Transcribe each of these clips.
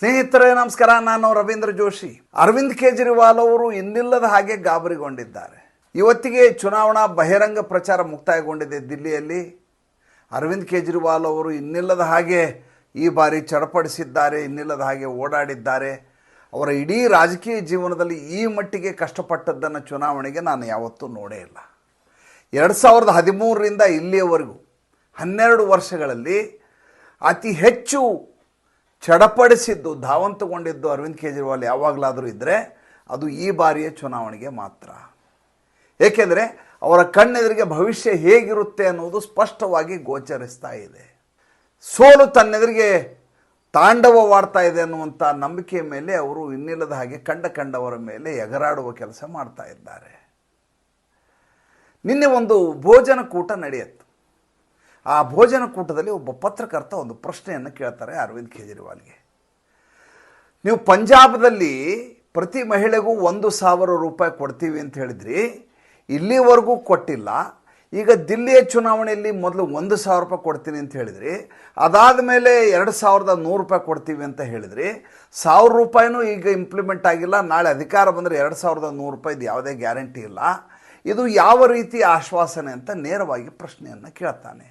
ಸ್ನೇಹಿತರೇ, ನಮಸ್ಕಾರ. ನಾನು ರವೀಂದ್ರ ಜೋಶಿ. ಅರವಿಂದ್ ಕೇಜ್ರಿವಾಲ್ ಅವರು ಇನ್ನಿಲ್ಲದ ಹಾಗೆ ಗಾಬರಿಗೊಂಡಿದ್ದಾರೆ. ಇವತ್ತಿಗೆ ಚುನಾವಣಾ ಬಹಿರಂಗ ಪ್ರಚಾರ ಮುಕ್ತಾಯಗೊಂಡಿದೆ ದಿಲ್ಲಿಯಲ್ಲಿ. ಅರವಿಂದ್ ಕೇಜ್ರಿವಾಲ್ ಅವರು ಇನ್ನಿಲ್ಲದ ಹಾಗೆ ಈ ಬಾರಿ ಚಡಪಡಿಸಿದ್ದಾರೆ, ಇನ್ನಿಲ್ಲದ ಹಾಗೆ ಓಡಾಡಿದ್ದಾರೆ. ಅವರ ಇಡೀ ರಾಜಕೀಯ ಜೀವನದಲ್ಲಿ ಈ ಮಟ್ಟಿಗೆ ಕಷ್ಟಪಟ್ಟದ್ದನ್ನು ಚುನಾವಣೆಗೆ ನಾನು ಯಾವತ್ತೂ ನೋಡೇ ಇಲ್ಲ. ಎರಡು ಸಾವಿರದ ಹದಿಮೂರರಿಂದ ಇಲ್ಲಿಯವರೆಗೂ, ಹನ್ನೆರಡು ವರ್ಷಗಳಲ್ಲಿ ಅತಿ ಹೆಚ್ಚು ಚಡಪಡಿಸಿದ್ದು, ಧಾವಂತಗೊಂಡಿದ್ದು ಅರವಿಂದ್ ಕೇಜ್ರಿವಾಲ್ ಯಾವಾಗಲಾದರೂ ಇದ್ದರೆ ಅದು ಈ ಬಾರಿಯ ಚುನಾವಣೆಗೆ ಮಾತ್ರ. ಏಕೆಂದರೆ ಅವರ ಕಣ್ಣೆದುರಿಗೆ ಭವಿಷ್ಯ ಹೇಗಿರುತ್ತೆ ಅನ್ನೋದು ಸ್ಪಷ್ಟವಾಗಿ ಗೋಚರಿಸ್ತಾ ಇದೆ. ಸೋಲು ತನ್ನೆದುರಿಗೆ ತಾಂಡವವಾಡ್ತಾ ಇದೆ ಅನ್ನುವಂಥ ನಂಬಿಕೆಯ ಮೇಲೆ ಅವರು ಇನ್ನಿಲ್ಲದ ಹಾಗೆ ಕಂಡ ಕಂಡವರ ಮೇಲೆ ಎಗರಾಡುವ ಕೆಲಸ ಮಾಡ್ತಾ ಇದ್ದಾರೆ. ನಿನ್ನೆ ಒಂದು ಭೋಜನ ಕೂಟ ನಡೆಯಿತು. ಆ ಭೋಜನ ಕೂಟದಲ್ಲಿ ಒಬ್ಬ ಪತ್ರಕರ್ತ ಒಂದು ಪ್ರಶ್ನೆಯನ್ನು ಕೇಳ್ತಾರೆ ಅರವಿಂದ್ ಕೇಜ್ರಿವಾಲ್ಗೆ. ನೀವು ಪಂಜಾಬದಲ್ಲಿ ಪ್ರತಿ ಮಹಿಳೆಗೂ ಒಂದು ಸಾವಿರ ರೂಪಾಯಿ ಕೊಡ್ತೀವಿ ಅಂತ ಹೇಳಿದ್ರಿ, ಇಲ್ಲಿವರೆಗೂ ಕೊಟ್ಟಿಲ್ಲ, ಈಗ ದಿಲ್ಲಿಯ ಚುನಾವಣೆಯಲ್ಲಿ ಮೊದಲು ಒಂದು ಸಾವಿರ ರೂಪಾಯಿ ಕೊಡ್ತೀನಿ ಅಂತ ಹೇಳಿದ್ರಿ, ಅದಾದ ಮೇಲೆ ಎರಡು ಸಾವಿರದ ನೂರು ರೂಪಾಯಿ ಕೊಡ್ತೀವಿ ಅಂತ ಹೇಳಿದ್ರಿ, ಸಾವಿರ ರೂಪಾಯಿನೂ ಈಗ ಇಂಪ್ಲಿಮೆಂಟ್ ಆಗಿಲ್ಲ, ನಾಳೆ ಅಧಿಕಾರ ಬಂದರೆ ಎರಡು ಸಾವಿರದ ನೂರು ರೂಪಾಯಿದು ಯಾವುದೇ ಗ್ಯಾರಂಟಿ ಇಲ್ಲ, ಇದು ಯಾವ ರೀತಿ ಆಶ್ವಾಸನೆ ಅಂತ ನೇರವಾಗಿ ಪ್ರಶ್ನೆಯನ್ನು ಕೇಳ್ತಾನೆ.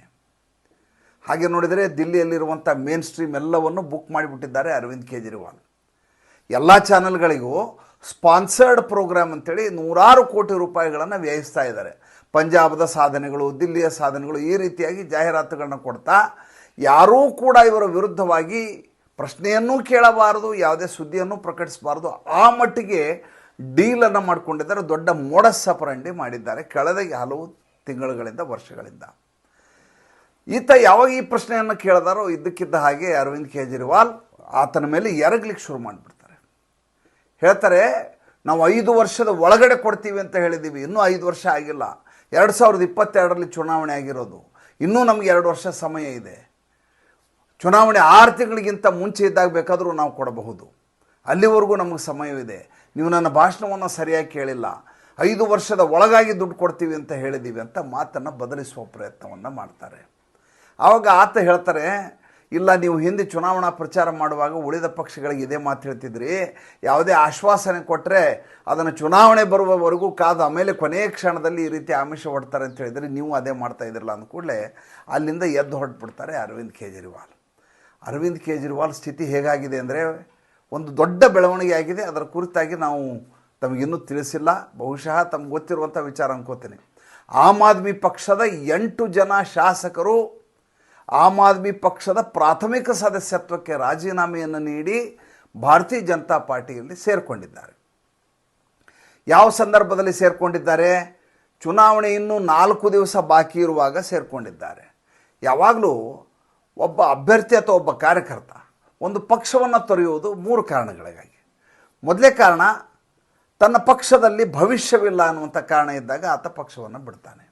ಹಾಗೆ ನೋಡಿದರೆ ದಿಲ್ಲಿಯಲ್ಲಿರುವಂಥ ಮೇನ್ ಸ್ಟ್ರೀಮ್ ಎಲ್ಲವನ್ನು ಬುಕ್ ಮಾಡಿಬಿಟ್ಟಿದ್ದಾರೆ ಅರವಿಂದ್ ಕೇಜ್ರಿವಾಲ್. ಎಲ್ಲ ಚಾನೆಲ್ಗಳಿಗೂ ಸ್ಪಾನ್ಸರ್ಡ್ ಪ್ರೋಗ್ರಾಮ್ ಅಂತೇಳಿ ನೂರಾರು ಕೋಟಿ ರೂಪಾಯಿಗಳನ್ನು ವ್ಯಯಿಸ್ತಾ ಇದ್ದಾರೆ. ಪಂಜಾಬದ ಸಾಧನೆಗಳು, ದಿಲ್ಲಿಯ ಸಾಧನೆಗಳು ಈ ರೀತಿಯಾಗಿ ಜಾಹೀರಾತುಗಳನ್ನು ಕೊಡ್ತಾ ಯಾರೂ ಕೂಡ ಇವರ ವಿರುದ್ಧವಾಗಿ ಪ್ರಶ್ನೆಯನ್ನೂ ಕೇಳಬಾರದು, ಯಾವುದೇ ಸುದ್ದಿಯನ್ನು ಪ್ರಕಟಿಸಬಾರದು. ಆ ಮಟ್ಟಿಗೆ ಡೀಲನ್ನು ಮಾಡಿಕೊಂಡಿದ್ದಾರೆ, ದೊಡ್ಡ ಮೋಡ ಮಾಡಿದ್ದಾರೆ. ಕಳೆದ ಹಲವು ತಿಂಗಳುಗಳಿಂದ, ವರ್ಷಗಳಿಂದ. ಈತ ಯಾವಾಗ ಈ ಪ್ರಶ್ನೆಯನ್ನು ಕೇಳಿದಾರೋ ಇದ್ದಕ್ಕಿದ್ದ ಹಾಗೆ ಅರವಿಂದ್ ಕೇಜ್ರಿವಾಲ್ ಆತನ ಮೇಲೆ ಎರಗ್ಲಿಕ್ಕೆ ಶುರು ಮಾಡಿಬಿಡ್ತಾರೆ. ಹೇಳ್ತಾರೆ, ನಾವು ಐದು ವರ್ಷದ ಒಳಗಡೆ ಕೊಡ್ತೀವಿ ಅಂತ ಹೇಳಿದ್ದೀವಿ ಇನ್ನೂ ಐದು ವರ್ಷ ಆಗಿಲ್ಲ. ಎರಡು ಸಾವಿರದ ಇಪ್ಪತ್ತೆರಡರಲ್ಲಿ ಚುನಾವಣೆ ಆಗಿರೋದು. ಇನ್ನೂ ನಮಗೆ ಎರಡು ವರ್ಷ ಸಮಯ ಇದೆ. ಚುನಾವಣೆ ಆರು ತಿಂಗಳಿಗಿಂತ ಮುಂಚೆ ಇದ್ದಾಗ ಬೇಕಾದರೂ ನಾವು ಕೊಡಬಹುದು. ಅಲ್ಲಿವರೆಗೂ ನಮಗೆ ಸಮಯವಿದೆ. ನೀವು ನನ್ನ ಭಾಷಣವನ್ನು ಸರಿಯಾಗಿ ಕೇಳಿಲ್ಲ. ಐದು ವರ್ಷದ ಒಳಗಾಗಿ ದುಡ್ಡು ಕೊಡ್ತೀವಿ ಅಂತ ಹೇಳಿದ್ದೀವಿ ಅಂತ ಮಾತನ್ನು ಬದಲಿಸುವ ಪ್ರಯತ್ನವನ್ನು ಮಾಡ್ತಾರೆ. ಆವಾಗ ಆತ ಹೇಳ್ತಾರೆ, ಇಲ್ಲ, ನೀವು ಹಿಂದೆ ಚುನಾವಣಾ ಪ್ರಚಾರ ಮಾಡುವಾಗ ಉಳಿದ ಪಕ್ಷಗಳಿಗೆ ಇದೇ ಮಾತು ಹೇಳ್ತಿದ್ರಿ. ಯಾವುದೇ ಆಶ್ವಾಸನೆ ಕೊಟ್ಟರೆ ಅದನ್ನು ಚುನಾವಣೆ ಬರುವವರೆಗೂ ಕಾದು ಆಮೇಲೆ ಕೊನೆಯ ಕ್ಷಣದಲ್ಲಿ ಈ ರೀತಿ ಆಮಿಷ ಹೊಡ್ತಾರೆ ಅಂತ ಹೇಳಿದರೆ ನೀವು ಅದೇ ಮಾಡ್ತಾ ಇದ್ರಲ್ಲ ಅಂದ ಕೂಡಲೇ ಅಲ್ಲಿಂದ ಎದ್ದು ಹೊರಟ್ಬಿಡ್ತಾರೆ ಅರವಿಂದ್ ಕೇಜ್ರಿವಾಲ್. ಅರವಿಂದ್ ಕೇಜ್ರಿವಾಲ್ ಸ್ಥಿತಿ ಹೇಗಾಗಿದೆ ಅಂದರೆ ಒಂದು ದೊಡ್ಡ ಬೆಳವಣಿಗೆ ಆಗಿದೆ. ಅದರ ಕುರಿತಾಗಿ ನಾವು ತಮಗಿನ್ನೂ ತಿಳಿಸಿಲ್ಲ. ಬಹುಶಃ ತಮ್ಗೆ ಗೊತ್ತಿರುವಂಥ ವಿಚಾರ ಅನ್ಕೋತೀನಿ. ಆಮ್ ಆದ್ಮಿ ಪಕ್ಷದ ಎಂಟು ಜನ ಶಾಸಕರು ಆಮ್ ಆದ್ಮಿ ಪಕ್ಷದ ಪ್ರಾಥಮಿಕ ಸದಸ್ಯತ್ವಕ್ಕೆ ರಾಜೀನಾಮೆಯನ್ನು ನೀಡಿ ಭಾರತೀಯ ಜನತಾ ಪಾರ್ಟಿಯಲ್ಲಿ ಸೇರಿಕೊಂಡಿದ್ದಾರೆ. ಯಾವ ಸಂದರ್ಭದಲ್ಲಿ ಸೇರಿಕೊಂಡಿದ್ದಾರೆ? ಚುನಾವಣೆ ಇನ್ನೂ ನಾಲ್ಕು ದಿವಸ ಬಾಕಿ ಇರುವಾಗ ಸೇರಿಕೊಂಡಿದ್ದಾರೆ. ಯಾವಾಗಲೂ ಒಬ್ಬ ಅಭ್ಯರ್ಥಿ ಅಥವಾ ಒಬ್ಬ ಕಾರ್ಯಕರ್ತ ಒಂದು ಪಕ್ಷವನ್ನು ತೊರೆಯುವುದು ಮೂರು ಕಾರಣಗಳಿಗಾಗಿ. ಮೊದಲೇ ಕಾರಣ, ತನ್ನ ಪಕ್ಷದಲ್ಲಿ ಭವಿಷ್ಯವಿಲ್ಲ ಅನ್ನುವಂಥ ಕಾರಣ ಇದ್ದಾಗ ಆತ ಪಕ್ಷವನ್ನು ಬಿಡ್ತಾನೆ.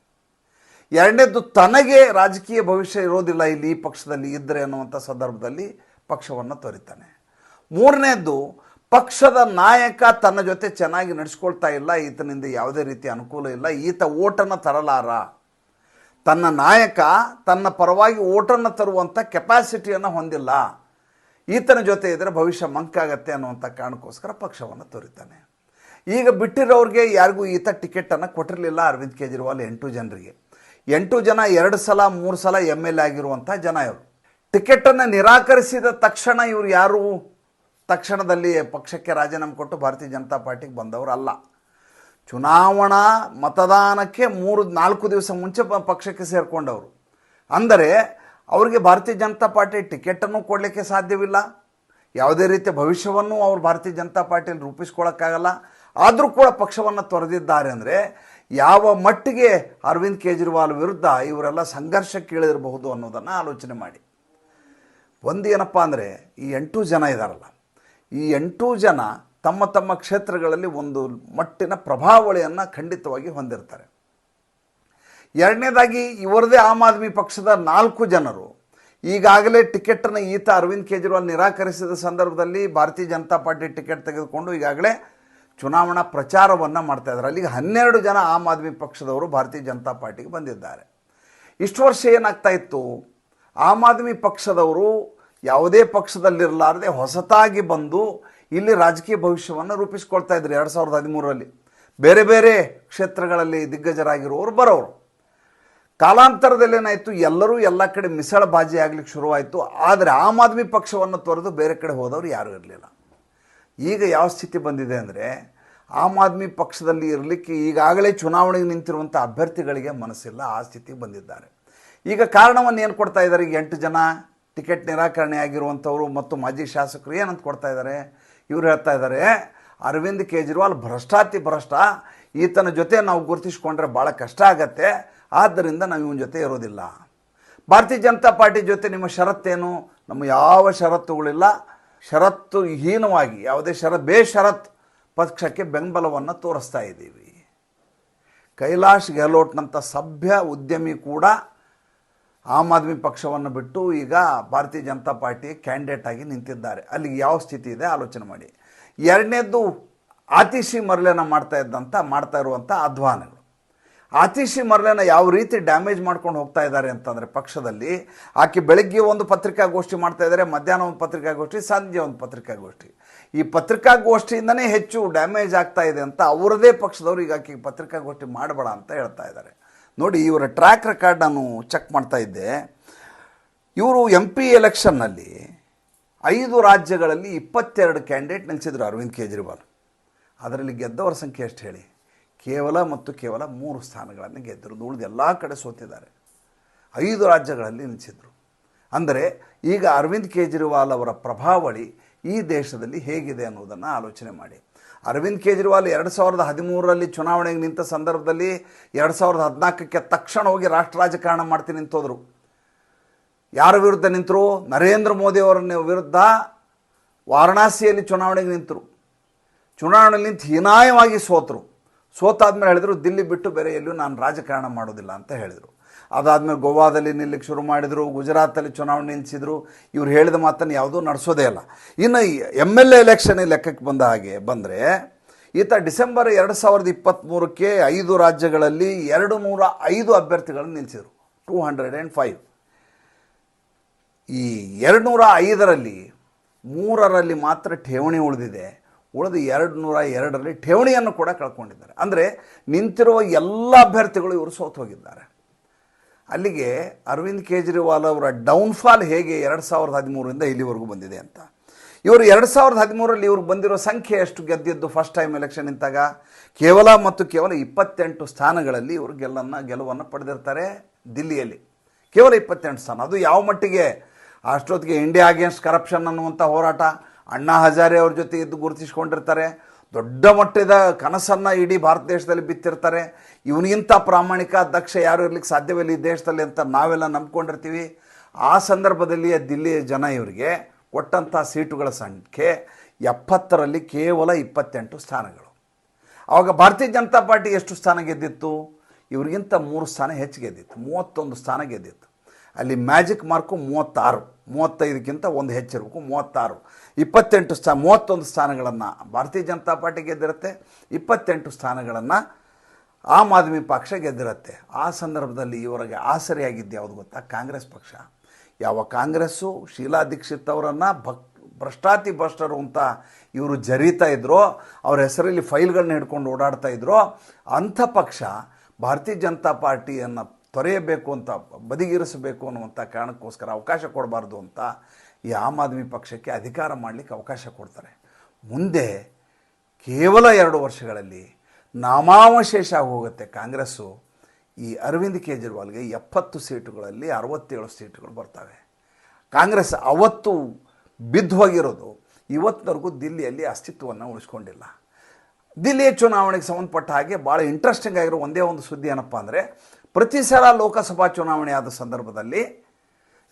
ಎರಡನೇದ್ದು ತನಗೆ ರಾಜಕೀಯ ಭವಿಷ್ಯ ಇರೋದಿಲ್ಲ ಇಲ್ಲಿ ಈ ಪಕ್ಷದಲ್ಲಿ ಇದ್ದರೆ ಅನ್ನುವಂಥ ಸಂದರ್ಭದಲ್ಲಿ ಪಕ್ಷವನ್ನು ತೊರಿತಾನೆ. ಮೂರನೇದ್ದು, ಪಕ್ಷದ ನಾಯಕ ತನ್ನ ಜೊತೆ ಚೆನ್ನಾಗಿ ನಡೆಸ್ಕೊಳ್ತಾ ಇಲ್ಲ, ಈತನಿಂದ ಯಾವುದೇ ರೀತಿ ಅನುಕೂಲ ಇಲ್ಲ, ಈತ ಓಟನ್ನು ತರಲಾರ. ತನ್ನ ನಾಯಕ ತನ್ನ ಪರವಾಗಿ ಓಟನ್ನು ತರುವಂಥ ಕೆಪಾಸಿಟಿಯನ್ನು ಹೊಂದಿಲ್ಲ. ಈತನ ಜೊತೆ ಇದ್ದರೆ ಭವಿಷ್ಯ ಮಂಕಾಗತ್ತೆ ಅನ್ನುವಂಥ ಕಾರಣಕ್ಕೋಸ್ಕರ ಪಕ್ಷವನ್ನು ತೊರಿತಾನೆ. ಈಗ ಬಿಟ್ಟಿರೋರಿಗೆ ಯಾರಿಗೂ ಈತ ಟಿಕೆಟನ್ನು ಕೊಟ್ಟಿರಲಿಲ್ಲ ಅರವಿಂದ್ ಕೇಜ್ರಿವಾಲ್ ಎಂಟು ಜನರಿಗೆ. ಎಂಟು ಜನ, ಎರಡು ಸಲ, ಮೂರು ಸಲ ಎಂ ಎಲ್ ಎ ಆಗಿರುವಂಥ ಜನ ಇವರು. ಟಿಕೆಟನ್ನು ನಿರಾಕರಿಸಿದ ತಕ್ಷಣ ಇವರು ಯಾರು? ತಕ್ಷಣದಲ್ಲಿ ಪಕ್ಷಕ್ಕೆ ರಾಜೀನಾಮೆ ಕೊಟ್ಟು ಭಾರತೀಯ ಜನತಾ ಪಾರ್ಟಿಗೆ ಬಂದವರು ಅಲ್ಲ. ಚುನಾವಣಾ ಮತದಾನಕ್ಕೆ ಮೂರು, ನಾಲ್ಕು ದಿವಸ ಮುಂಚೆ ಪಕ್ಷಕ್ಕೆ ಸೇರಿಕೊಂಡವರು. ಅಂದರೆ ಅವರಿಗೆ ಭಾರತೀಯ ಜನತಾ ಪಾರ್ಟಿ ಟಿಕೆಟನ್ನು ಕೊಡಲಿಕ್ಕೆ ಸಾಧ್ಯವಿಲ್ಲ. ಯಾವುದೇ ರೀತಿಯ ಭವಿಷ್ಯವನ್ನು ಅವರು ಭಾರತೀಯ ಜನತಾ ಪಾರ್ಟಿಯಲ್ಲಿ ರೂಪಿಸ್ಕೊಳ್ಳೋಕ್ಕಾಗಲ್ಲ ಆದರೂ ಕೂಡ ಪಕ್ಷವನ್ನು ತೊರೆದಿದ್ದಾರೆ ಅಂದರೆ ಯಾವ ಮಟ್ಟಿಗೆ ಅರವಿಂದ್ ಕೇಜ್ರಿವಾಲ್ ವಿರುದ್ಧ ಇವರೆಲ್ಲ ಸಂಘರ್ಷಕ್ಕೆ ಇಳಿದಿರಬಹುದು ಅನ್ನೋದನ್ನು ಆಲೋಚನೆ ಮಾಡಿ. ಒಂದು ಏನಪ್ಪ ಅಂದರೆ, ಈ ಎಂಟು ಜನ ಇದ್ದಾರಲ್ಲ ಈ ಎಂಟು ಜನ ತಮ್ಮ ತಮ್ಮ ಕ್ಷೇತ್ರಗಳಲ್ಲಿ ಒಂದು ಮಟ್ಟಿನ ಪ್ರಭಾವಳಿಯನ್ನು ಖಂಡಿತವಾಗಿ ಹೊಂದಿರ್ತಾರೆ. ಎರಡನೇದಾಗಿ, ಇವರದೇ ಆಮ್ ಆದ್ಮಿ ಪಕ್ಷದ ನಾಲ್ಕು ಜನರು, ಈಗಾಗಲೇ ಟಿಕೆಟನ್ನು ಈತ ಅರವಿಂದ್ ಕೇಜ್ರಿವಾಲ್ ನಿರಾಕರಿಸಿದ ಸಂದರ್ಭದಲ್ಲಿ ಭಾರತೀಯ ಜನತಾ ಪಾರ್ಟಿ ಟಿಕೆಟ್ ತೆಗೆದುಕೊಂಡು ಈಗಾಗಲೇ ಚುನಾವಣಾ ಪ್ರಚಾರವನ್ನು ಮಾಡ್ತಾ ಇದ್ದಾರೆ. ಅಲ್ಲಿಗೆ ಹನ್ನೆರಡು ಜನ ಆಮ್ ಆದ್ಮಿ ಪಕ್ಷದವರು ಭಾರತೀಯ ಜನತಾ ಪಾರ್ಟಿಗೆ ಬಂದಿದ್ದಾರೆ. ಇಷ್ಟು ವರ್ಷ ಏನಾಗ್ತಾ ಇತ್ತು? ಆಮ್ ಆದ್ಮಿ ಪಕ್ಷದವರು ಯಾವುದೇ ಪಕ್ಷದಲ್ಲಿರಲಾರದೆ ಹೊಸತಾಗಿ ಬಂದು ಇಲ್ಲಿ ರಾಜಕೀಯ ಭವಿಷ್ಯವನ್ನು ರೂಪಿಸ್ಕೊಳ್ತಾ ಇದ್ರು ಎರಡು ಸಾವಿರದ ಹದಿಮೂರರಲ್ಲಿ. ಬೇರೆ ಬೇರೆ ಕ್ಷೇತ್ರಗಳಲ್ಲಿ ದಿಗ್ಗಜರಾಗಿರುವವರು ಬರೋರು. ಕಾಲಾಂತರದಲ್ಲಿ ಏನಾಯಿತು ಎಲ್ಲರೂ ಎಲ್ಲ ಕಡೆ ಮಿಸಳ ಬಾಜಿ ಆಗ್ಲಿಕ್ಕೆ ಶುರುವಾಯಿತು. ಆದರೆ ಆಮ್ ಆದ್ಮಿ ಪಕ್ಷವನ್ನು ತೊರೆದು ಬೇರೆ ಕಡೆ ಹೋದವರು ಯಾರೂ ಇರಲಿಲ್ಲ. ಈಗ ಯಾವ ಸ್ಥಿತಿ ಬಂದಿದೆ ಅಂದರೆ ಆಮ್ ಆದ್ಮಿ ಪಕ್ಷದಲ್ಲಿ ಇರಲಿಕ್ಕೆ ಈಗಾಗಲೇ ಚುನಾವಣೆಗೆ ನಿಂತಿರುವಂಥ ಅಭ್ಯರ್ಥಿಗಳಿಗೆ ಮನಸ್ಸಿಲ್ಲ, ಆ ಸ್ಥಿತಿಗೆ ಬಂದಿದ್ದಾರೆ. ಈಗ ಕಾರಣವನ್ನು ಏನು ಕೊಡ್ತಾ ಇದ್ದಾರೆ? ಈಗ ಎಂಟು ಜನ ಟಿಕೆಟ್ ನಿರಾಕರಣೆ ಆಗಿರುವಂಥವರು ಮತ್ತು ಮಾಜಿ ಶಾಸಕರು ಏನಂತ ಕೊಡ್ತಾ ಇದ್ದಾರೆ? ಇವರು ಹೇಳ್ತಾ ಇದ್ದಾರೆ, ಅರವಿಂದ್ ಕೇಜ್ರಿವಾಲ್ ಭ್ರಷ್ಟಾತಿ ಭ್ರಷ್ಟ, ಈತನ ಜೊತೆ ನಾವು ಗುರುತಿಸ್ಕೊಂಡ್ರೆ ಭಾಳ ಕಷ್ಟ ಆಗತ್ತೆ, ಆದ್ದರಿಂದ ನಾವು ಇವನ ಜೊತೆ ಇರೋದಿಲ್ಲ. ಭಾರತೀಯ ಜನತಾ ಪಾರ್ಟಿ ಜೊತೆ ನಿಮ್ಮ ಷರತ್ತೇನು? ನಮ್ಮ ಯಾವ ಷರತ್ತುಗಳಿಲ್ಲ. ಷರತ್ತು ಹೀನವಾಗಿ ಯಾವುದೇ ಷರತ್, ಬೇಷರತ್ ಪಕ್ಷಕ್ಕೆ ಬೆಂಬಲವನ್ನು ತೋರಿಸ್ತಾ ಇದ್ದೀವಿ. ಕೈಲಾಶ್ ಗೆಹ್ಲೋಟ್ನಂಥ ಸಭ್ಯ ಉದ್ಯಮಿ ಕೂಡ ಆಮ್ ಆದ್ಮಿ ಪಕ್ಷವನ್ನು ಬಿಟ್ಟು ಈಗ ಭಾರತೀಯ ಜನತಾ ಪಾರ್ಟಿ ಕ್ಯಾಂಡಿಡೇಟ್ ಆಗಿ ನಿಂತಿದ್ದಾರೆ. ಅಲ್ಲಿಗೆ ಯಾವ ಸ್ಥಿತಿ ಇದೆ ಆಲೋಚನೆ ಮಾಡಿ. ಎರಡನೇದ್ದು ಆತಿಶಿ ಮರ್ಲೆನ ಮಾಡ್ತಾ ಇದ್ದಂಥ, ಮಾಡ್ತಾ ಇರುವಂಥ ಅಧ್ವಾನಗಳು ಆತಿಶಿ ಮರಳೆನ ಯಾವ ರೀತಿ ಡ್ಯಾಮೇಜ್ ಮಾಡ್ಕೊಂಡು ಹೋಗ್ತಾ ಇದ್ದಾರೆ ಅಂತಂದರೆ ಪಕ್ಷದಲ್ಲಿ, ಆಕೆ ಬೆಳಗ್ಗೆ ಒಂದು ಪತ್ರಿಕಾಗೋಷ್ಠಿ ಮಾಡ್ತಾ ಇದ್ದಾರೆ, ಮಧ್ಯಾಹ್ನ ಒಂದು ಪತ್ರಿಕಾಗೋಷ್ಠಿ, ಸಂಜೆ ಒಂದು ಪತ್ರಿಕಾಗೋಷ್ಠಿ. ಈ ಪತ್ರಿಕಾಗೋಷ್ಠಿಯಿಂದನೇ ಹೆಚ್ಚು ಡ್ಯಾಮೇಜ್ ಆಗ್ತಾ ಇದೆ ಅಂತ ಅವರದೇ ಪಕ್ಷದವರು ಈಗ ಆಕೆಗೆ ಪತ್ರಿಕಾಗೋಷ್ಠಿ ಮಾಡಬೇಡ ಅಂತ ಹೇಳ್ತಾ ಇದ್ದಾರೆ. ನೋಡಿ, ಇವರ ಟ್ರ್ಯಾಕ್ ರೆಕಾರ್ಡ್ ನಾನು ಚೆಕ್ ಮಾಡ್ತಾ ಇದ್ದೆ. ಇವರು ಎಂ ಪಿ ಎಲೆಕ್ಷನ್ನಲ್ಲಿ ಐದು ರಾಜ್ಯಗಳಲ್ಲಿ ಇಪ್ಪತ್ತೆರಡು ಕ್ಯಾಂಡಿಡೇಟ್ ನಿಲ್ಲಿಸಿದ್ರು ಅರವಿಂದ್ ಕೇಜ್ರಿವಾಲ್. ಅದರಲ್ಲಿ ಗೆದ್ದವರ ಸಂಖ್ಯೆ ಎಷ್ಟು ಹೇಳಿ? ಕೇವಲ ಮತ್ತು ಕೇವಲ ಮೂರು ಸ್ಥಾನಗಳನ್ನು ಗೆದ್ದರು. ಉಳಿದ ಎಲ್ಲ ಕಡೆ ಸೋತಿದ್ದಾರೆ. ಐದು ರಾಜ್ಯಗಳಲ್ಲಿ ನಿಲ್ಲಿಸಿದ್ರು. ಅಂದರೆ ಈಗ ಅರವಿಂದ್ ಕೇಜ್ರಿವಾಲ್ ಅವರ ಪ್ರಭಾವಳಿ ಈ ದೇಶದಲ್ಲಿ ಹೇಗಿದೆ ಅನ್ನೋದನ್ನು ಆಲೋಚನೆ ಮಾಡಿ. ಅರವಿಂದ್ ಕೇಜ್ರಿವಾಲ್ ಎರಡು ಸಾವಿರದ ಹದಿಮೂರರಲ್ಲಿ ಚುನಾವಣೆಗೆ ನಿಂತ ಸಂದರ್ಭದಲ್ಲಿ ಎರಡು ಸಾವಿರದ ಹದಿನಾಲ್ಕಕ್ಕೆ ತಕ್ಷಣ ಹೋಗಿ ರಾಷ್ಟ್ರ ರಾಜಕಾರಣ ಮಾಡ್ತೀನಿ ನಿಂತೋದ್ರು. ಯಾರ ವಿರುದ್ಧ ನಿಂತರು? ನರೇಂದ್ರ ಮೋದಿಯವರ ವಿರುದ್ಧ ವಾರಣಾಸಿಯಲ್ಲಿ ಚುನಾವಣೆಗೆ ನಿಂತರು. ಚುನಾವಣೆಯಲ್ಲಿ ನಿಂತು ಹೀನಾಯವಾಗಿ ಸೋತರು. ಸೋತಾದ್ಮೇಲೆ ಹೇಳಿದರು, ದಿಲ್ಲಿ ಬಿಟ್ಟು ಬೇರೆ ಎಲ್ಲೂ ನಾನು ರಾಜಕಾರಣ ಮಾಡೋದಿಲ್ಲ ಅಂತ ಹೇಳಿದರು. ಅದಾದಮೇಲೆ ಗೋವಾದಲ್ಲಿ ನಿಲ್ಲಕ್ಕೆ ಶುರು ಮಾಡಿದರು, ಗುಜರಾತಲ್ಲಿ ಚುನಾವಣೆ ನಿಲ್ಲಿಸಿದ್ರು ಇವ್ರು ಹೇಳಿದ ಮಾತನ್ನು ಯಾವುದೂ ನಡೆಸೋದೇ ಇಲ್ಲ. ಇನ್ನು ಎಂ ಎಲ್ ಎ ಎಲೆಕ್ಷನ್ ಲೆಕ್ಕಕ್ಕೆ ಬಂದ ಹಾಗೆ ಬಂದರೆ, ಈತ ಡಿಸೆಂಬರ್ ಎರಡು ಸಾವಿರದ ಇಪ್ಪತ್ತ್ಮೂರಕ್ಕೆ ಐದು ರಾಜ್ಯಗಳಲ್ಲಿ ಎರಡು ನೂರ ಐದು ಅಭ್ಯರ್ಥಿಗಳನ್ನು ನಿಲ್ಲಿಸಿದರು ಟೂ ಹಂಡ್ರೆಡ್ ಆ್ಯಂಡ್ ಫೈವ್. ಈ ಎರಡು ನೂರ ಐದರಲ್ಲಿ ಮೂರರಲ್ಲಿ ಮಾತ್ರ ಠೇವಣಿ ಉಳಿದಿದೆ. ಉಳಿದು ಎರಡು ನೂರ ಎರಡರಲ್ಲಿ ಠೇವಣಿಯನ್ನು ಕೂಡ ಕಳ್ಕೊಂಡಿದ್ದಾರೆ. ಅಂದರೆ ನಿಂತಿರುವ ಎಲ್ಲ ಅಭ್ಯರ್ಥಿಗಳು ಇವರು ಸೋತು ಹೋಗಿದ್ದಾರೆ. ಅಲ್ಲಿಗೆ ಅರವಿಂದ್ ಕೇಜ್ರಿವಾಲ್ ಅವರ ಡೌನ್ಫಾಲ್ ಹೇಗೆ ಎರಡು ಸಾವಿರದ ಹದಿಮೂರರಿಂದ ಇಲ್ಲಿವರೆಗೂ ಬಂದಿದೆ ಅಂತ. ಇವರು ಎರಡು ಸಾವಿರದ ಹದಿಮೂರರಲ್ಲಿ ಇವರು ಬಂದಿರೋ ಸಂಖ್ಯೆ ಎಷ್ಟು ಗೆದ್ದಿದ್ದು ಫಸ್ಟ್ ಟೈಮ್ ಎಲೆಕ್ಷನ್ ನಿಂತಾಗ? ಕೇವಲ ಮತ್ತು ಕೇವಲ ಇಪ್ಪತ್ತೆಂಟು ಸ್ಥಾನಗಳಲ್ಲಿ ಇವರು ಗೆಲ್ಲನ್ನು, ಗೆಲುವನ್ನು ಪಡೆದಿರ್ತಾರೆ ದಿಲ್ಲಿಯಲ್ಲಿ. ಕೇವಲ ಇಪ್ಪತ್ತೆಂಟು ಸ್ಥಾನ. ಅದು ಯಾವ ಮಟ್ಟಿಗೆ? ಅಷ್ಟೊತ್ತಿಗೆ ಇಂಡಿಯಾ ಅಗೇನ್ಸ್ಟ್ ಕರಪ್ಷನ್ ಅನ್ನುವಂಥ ಹೋರಾಟ. ಅಣ್ಣಾ ಹಜಾರೆ ಅವ್ರ ಜೊತೆ ಇದ್ದು ಗುರುತಿಸ್ಕೊಂಡಿರ್ತಾರೆ. ದೊಡ್ಡ ಮಟ್ಟದ ಕನಸನ್ನು ಇಡೀ ಭಾರತ ದೇಶದಲ್ಲಿ ಬಿತ್ತಿರ್ತಾರೆ. ಇವನಿಗಿಂತ ಪ್ರಾಮಾಣಿಕ ದಕ್ಷ ಯಾರು ಇರ್ಲಿಕ್ಕೆ ಸಾಧ್ಯವಿಲ್ಲ ಈ ದೇಶದಲ್ಲಿ ಅಂತ ನಾವೆಲ್ಲ ನಂಬ್ಕೊಂಡಿರ್ತೀವಿ. ಆ ಸಂದರ್ಭದಲ್ಲಿ ದಿಲ್ಲಿಯ ಜನ ಇವರಿಗೆ ಕೊಟ್ಟಂಥ ಸೀಟುಗಳ ಸಂಖ್ಯೆ ಎಪ್ಪತ್ತರಲ್ಲಿ ಕೇವಲ ಇಪ್ಪತ್ತೆಂಟು ಸ್ಥಾನಗಳು. ಆವಾಗ ಭಾರತೀಯ ಜನತಾ ಪಾರ್ಟಿ ಎಷ್ಟು ಸ್ಥಾನ ಗೆದ್ದಿತ್ತು? ಇವರಿಗಿಂತ ಮೂರು ಸ್ಥಾನ ಹೆಚ್ಚು ಗೆದ್ದಿತ್ತು. ಮೂವತ್ತೊಂದು ಸ್ಥಾನ ಗೆದ್ದಿತ್ತು. ಅಲ್ಲಿ ಮ್ಯಾಜಿಕ್ ಮಾರ್ಕು ಮೂವತ್ತಾರು, ಮೂವತ್ತೈದಕ್ಕಿಂತ ಒಂದು ಹೆಚ್ಚಿರಬೇಕು, ಮೂವತ್ತಾರು. ಇಪ್ಪತ್ತೆಂಟು ಸ್ಥಾ, ಮೂವತ್ತೊಂದು ಸ್ಥಾನಗಳನ್ನು ಭಾರತೀಯ ಜನತಾ ಪಾರ್ಟಿ ಗೆದ್ದಿರುತ್ತೆ, ಇಪ್ಪತ್ತೆಂಟು ಸ್ಥಾನಗಳನ್ನು ಆಮ್ ಆದ್ಮಿ ಪಕ್ಷ ಗೆದ್ದಿರುತ್ತೆ. ಆ ಸಂದರ್ಭದಲ್ಲಿ ಇವರಿಗೆ ಆಸರೆಯಾಗಿದ್ದು ಯಾವುದು ಗೊತ್ತಾ? ಕಾಂಗ್ರೆಸ್ ಪಕ್ಷ. ಯಾವ ಕಾಂಗ್ರೆಸ್ಸು ಶೀಲಾ ದೀಕ್ಷಿತ್ ಅವರನ್ನು ಭಕ್, ಭ್ರಷ್ಟಾತಿ ಭ್ರಷ್ಟರು ಅಂತ ಇವರು ಜರೀತಾ ಇದ್ರೋ, ಅವ್ರ ಹೆಸರಲ್ಲಿ ಫೈಲ್ಗಳನ್ನ ಹಿಡ್ಕೊಂಡು ಓಡಾಡ್ತಾ ಇದ್ರೋ, ಅಂಥ ಪಕ್ಷ ಭಾರತೀಯ ಜನತಾ ಪಾರ್ಟಿಯನ್ನು ತೊರೆಯಬೇಕು ಅಂತ, ಬದಿಗಿರಿಸಬೇಕು ಅನ್ನುವಂಥ ಕಾರಣಕ್ಕೋಸ್ಕರ ಅವಕಾಶ ಕೊಡಬಾರ್ದು ಅಂತ ಈ ಆಮ್ ಆದ್ಮಿ ಪಕ್ಷಕ್ಕೆ ಅಧಿಕಾರ ಮಾಡಲಿಕ್ಕೆ ಅವಕಾಶ ಕೊಡ್ತಾರೆ. ಮುಂದೆ ಕೇವಲ ಎರಡು ವರ್ಷಗಳಲ್ಲಿ ನಾಮಾವಶೇಷ ಹೋಗುತ್ತೆ ಕಾಂಗ್ರೆಸ್ಸು. ಈ ಅರವಿಂದ್ ಕೇಜ್ರಿವಾಲ್ಗೆ ಎಪ್ಪತ್ತು ಸೀಟುಗಳಲ್ಲಿ ಅರವತ್ತೇಳು ಸೀಟುಗಳು ಬರ್ತವೆ. ಕಾಂಗ್ರೆಸ್ ಅವತ್ತು ಬಿದ್ದು ಹೋಗಿರೋದು ಇವತ್ತಿನವರೆಗೂ ದಿಲ್ಲಿಯಲ್ಲಿ ಅಸ್ತಿತ್ವವನ್ನು ಉಳಿಸ್ಕೊಂಡಿಲ್ಲ. ದಿಲ್ಲಿಯ ಚುನಾವಣೆಗೆ ಸಂಬಂಧಪಟ್ಟ ಹಾಗೆ ಭಾಳ ಇಂಟ್ರೆಸ್ಟಿಂಗ್ ಆಗಿರೋ ಒಂದೇ ಒಂದು ಸುದ್ದಿ ಏನಪ್ಪ ಅಂದರೆ ಪ್ರತಿ ಸಲ ಲೋಕಸಭಾ ಚುನಾವಣೆ ಆದ ಸಂದರ್ಭದಲ್ಲಿ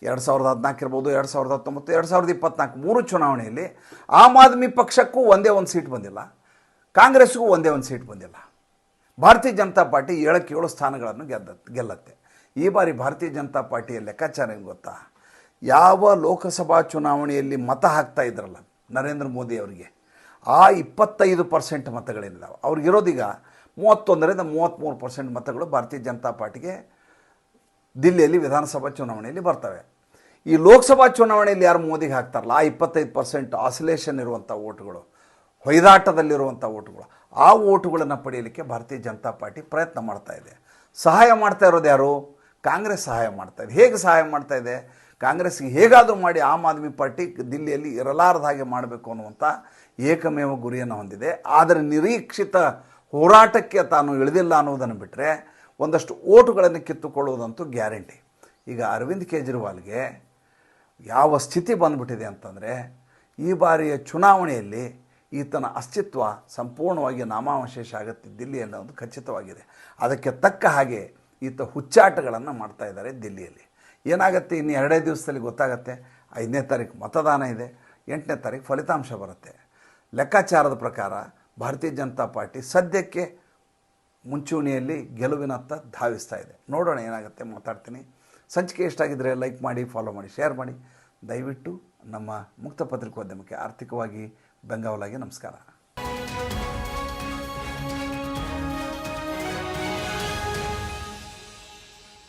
ಎರಡು ಸಾವಿರದ ಹದಿನಾಲ್ಕು ಇರ್ಬೋದು, ಎರಡು ಸಾವಿರದ ಹತ್ತೊಂಬತ್ತು, ಎರಡು ಸಾವಿರದ ಇಪ್ಪತ್ನಾಲ್ಕು ಮೂರು ಚುನಾವಣೆಯಲ್ಲಿ ಆಮ್ ಆದ್ಮಿ ಪಕ್ಷಕ್ಕೂ ಒಂದೇ ಒಂದು ಸೀಟ್ ಬಂದಿಲ್ಲ, ಕಾಂಗ್ರೆಸ್ಗೂ ಒಂದೇ ಒಂದು ಸೀಟ್ ಬಂದಿಲ್ಲ. ಭಾರತೀಯ ಜನತಾ ಪಾರ್ಟಿ ಏಳಕ್ಕೆ ಏಳು ಸ್ಥಾನಗಳನ್ನು ಗೆದ್ದ, ಗೆಲ್ಲತ್ತೆ. ಈ ಬಾರಿ ಭಾರತೀಯ ಜನತಾ ಪಾರ್ಟಿಯ ಲೆಕ್ಕಾಚಾರ ಏನು ಗೊತ್ತಾ? ಯಾವ ಲೋಕಸಭಾ ಚುನಾವಣೆಯಲ್ಲಿ ಮತ ಹಾಕ್ತಾ ಇದ್ರಲ್ಲ ನರೇಂದ್ರ ಮೋದಿ ಅವರಿಗೆ, ಆ ಇಪ್ಪತ್ತೈದು ಪರ್ಸೆಂಟ್ ಮತಗಳೇನಿದ್ದಾವೆ ಅವ್ರಿಗಿರೋದೀಗ ಮೂವತ್ತೊಂದರಿಂದ ಮೂವತ್ತ್ಮೂರು ಪರ್ಸೆಂಟ್ ಮತಗಳು ಭಾರತೀಯ ಜನತಾ ಪಾರ್ಟಿಗೆ ದಿಲ್ಲಿಯಲ್ಲಿ ವಿಧಾನಸಭಾ ಚುನಾವಣೆಯಲ್ಲಿ ಬರ್ತವೆ. ಈ ಲೋಕಸಭಾ ಚುನಾವಣೆಯಲ್ಲಿ ಯಾರು ಮೋದಿಗೆ ಹಾಕ್ತಾರಲ್ಲ, ಆ ಇಪ್ಪತ್ತೈದು ಪರ್ಸೆಂಟ್ ಆಸಿಲೇಷನ್ ಇರುವಂಥ ಓಟುಗಳು ಹೊಯ್ದಾಟದಲ್ಲಿರುವಂಥ ಓಟುಗಳು ಆ ಓಟುಗಳನ್ನು ಪಡೆಯಲಿಕ್ಕೆ ಭಾರತೀಯ ಜನತಾ ಪಾರ್ಟಿ ಪ್ರಯತ್ನ ಮಾಡ್ತಾ ಇದೆ. ಸಹಾಯ ಮಾಡ್ತಾ ಇರೋದು ಯಾರು? ಕಾಂಗ್ರೆಸ್ ಸಹಾಯ ಮಾಡ್ತಾ ಇದೆ. ಹೇಗೆ ಸಹಾಯ ಮಾಡ್ತಾ ಇದೆ? ಕಾಂಗ್ರೆಸ್ಗೆ ಹೇಗಾದರೂ ಮಾಡಿ ಆಮ್ ಆದ್ಮಿ ಪಾರ್ಟಿ ದಿಲ್ಲಿಯಲ್ಲಿ ಇರಲಾರದ ಹಾಗೆ ಮಾಡಬೇಕು ಅನ್ನುವಂಥ ಏಕಮೇವ ಗುರಿಯನ್ನು ಹೊಂದಿದೆ. ಆದರೆ ನಿರೀಕ್ಷಿತ ಹೋರಾಟಕ್ಕೆ ತಾನು ಇಳಿದಿಲ್ಲ ಅನ್ನೋದನ್ನು ಬಿಟ್ಟರೆ ಒಂದಷ್ಟು ಓಟುಗಳನ್ನು ಕಿತ್ತುಕೊಳ್ಳುವುದಂತೂ ಗ್ಯಾರಂಟಿ. ಈಗ ಅರವಿಂದ್ ಕೇಜ್ರಿವಾಲ್ಗೆ ಯಾವ ಸ್ಥಿತಿ ಬಂದ್ಬಿಟ್ಟಿದೆ ಅಂತಂದರೆ ಈ ಬಾರಿಯ ಚುನಾವಣೆಯಲ್ಲಿ ಈತನ ಅಸ್ತಿತ್ವ ಸಂಪೂರ್ಣವಾಗಿ ನಾಮಾವಶೇಷ ಆಗುತ್ತೆ ದಿಲ್ಲಿಯಲ್ಲಿ ಒಂದು ಖಚಿತವಾಗಿದೆ. ಅದಕ್ಕೆ ತಕ್ಕ ಹಾಗೆ ಈತ ಹುಚ್ಚಾಟಗಳನ್ನು ಮಾಡ್ತಾ ಇದ್ದಾರೆ ದಿಲ್ಲಿಯಲ್ಲಿ. ಏನಾಗುತ್ತೆ ಇನ್ನು ಎರಡೇ ದಿವಸದಲ್ಲಿ ಗೊತ್ತಾಗತ್ತೆ? ಐದನೇ ತಾರೀಕು ಮತದಾನ ಇದೆ, ಎಂಟನೇ ತಾರೀಕು ಫಲಿತಾಂಶ ಬರುತ್ತೆ. ಲೆಕ್ಕಾಚಾರದ ಪ್ರಕಾರ ಭಾರತೀಯ ಜನತಾ ಪಾರ್ಟಿ ಸದ್ಯಕ್ಕೆ ಮುಂಚೂಣಿಯಲ್ಲಿ ಗೆಲುವಿನತ್ತ ಧಾವಿಸ್ತಾ ಇದೆ. ನೋಡೋಣ ಏನಾಗುತ್ತೆ ಮಾತಾಡ್ತೀನಿ. ಸಂಚಿಕೆ ಎಷ್ಟಾಗಿದ್ದರೆ ಲೈಕ್ ಮಾಡಿ ಫಾಲೋ ಮಾಡಿ ಶೇರ್ ಮಾಡಿ. ದಯವಿಟ್ಟು ನಮ್ಮ ಮುಕ್ತ ಪತ್ರಿಕೋದ್ಯಮಕ್ಕೆ ಆರ್ಥಿಕವಾಗಿ ಬೆಂಗಾವಲಾಗಿ ನಮಸ್ಕಾರ.